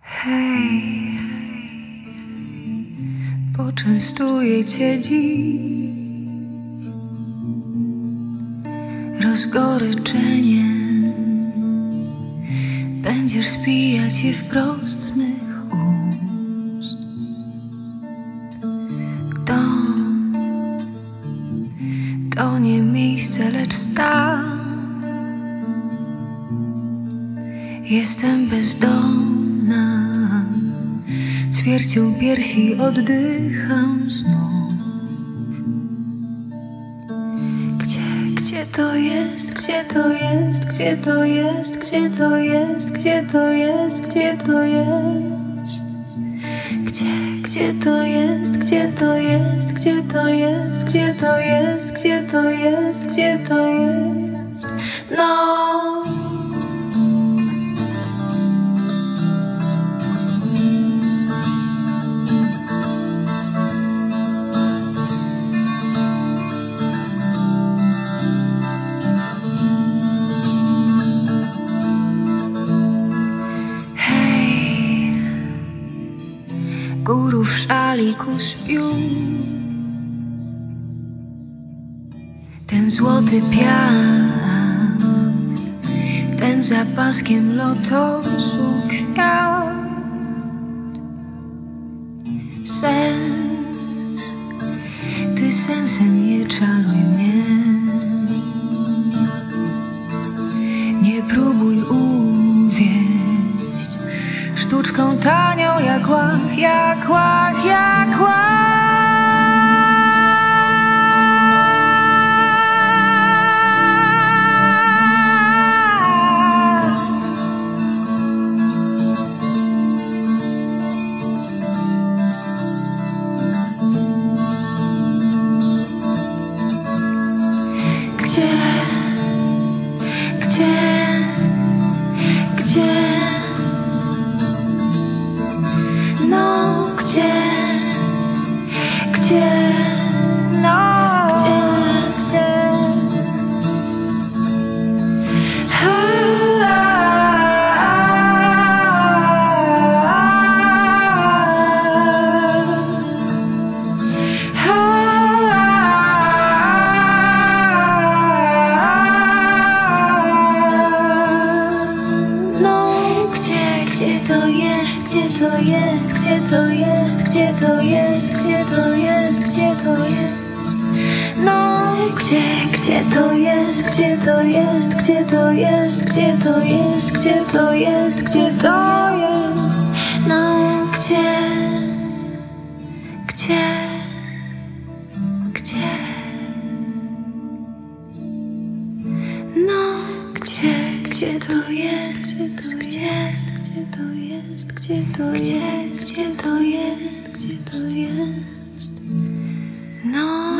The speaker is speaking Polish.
Hej, poczęstuję cię dziś rozgoryczeniem. Będziesz spijać je wprost z mych ust. Dom to nie miejsce, lecz stan. Jestem bezdomna, ćwiercią piersi oddycham znów. Gdzie, to jest, gdzie to jest, gdzie to jest, gdzie to jest, gdzie to jest, gdzie to jest? Gdzie, gdzie to jest, gdzie to jest, gdzie to jest, gdzie to jest, gdzie to jest, gdzie to jest? No. Szaliku śpią. Ten złoty piach, ten za lotosu kwiat. Sens, ty sensem nie czaruj mnie. Nie próbuj sztuczką tanią jak łach, jak łach, jak łach. Gdzie, gdzie, gdzie, jest, gdzie to jest, gdzie to jest, gdzie to jest? No, gdzie, gdzie to jest, gdzie to jest, gdzie to jest, gdzie to jest, gdzie to jest, gdzie to jest? No, gdzie, gdzie, gdzie? No, gdzie, gdzie to jest, gdzie to jest, gdzie to jest, gdzie to jest, gdzie to jest, jest, gdzie to jest. No.